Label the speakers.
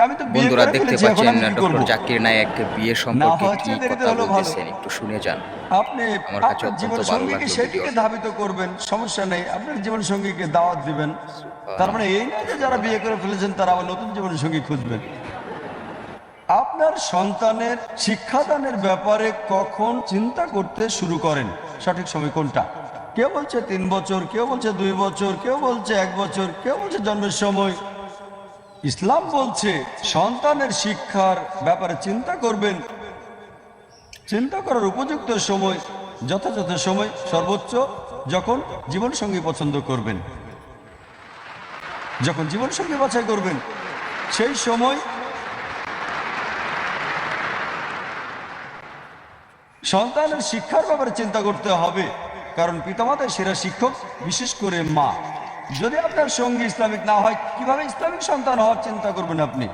Speaker 1: বন্ধুরা দেখতে পাচ্ছেন ডক্টর জাকির নায়েক বিয়ে সম্পর্কে কি কথা বলতেছেন? একটু শুনে যান।
Speaker 2: আপনি
Speaker 1: আমার কাছে অত্যন্ত ভালো লাগল
Speaker 2: সেদিকে ধাবিত করবেন সমস্যা নেই। আপনার জীবন সঙ্গীকে দাওয়াত দিবেন। তার মানে এই না যে যারা বিয়ে করে ফেলেছেন তারা আবার নতুন জীবন সঙ্গী খুঁজবেন। আপনার সন্তানের শিক্ষাদানের ব্যাপারে কখন চিন্তা করতে শুরু করেন? সঠিক সময় কোনটা? কেউ বলছে তিন বছর কেউ বলছে দুই বছর কেউ বলছে এক বছর কেউ বলছে জন্মের সময়। ইসলাম বলছে, সন্তানের শিক্ষার ব্যাপারে চিন্তা করবেন। চিন্তা করার উপযুক্ত সময়, যথাযথ সময়, সর্বোচ্চ যখন জীবনসঙ্গী পছন্দ করবেন। যখন জীবনসঙ্গী বাছাই করবেন, সেই সময় সন্তানের শিক্ষার ব্যাপারে চিন্তা করতে হবে। কারণ পিতামাতার সেরা শিক্ষক, বিশেষ করে মা। যদি আপনার সঙ্গী ইসলামিক না হয় কীভাবে ইসলামিক সন্তান হওয়ার চিন্তা করবেন আপনি?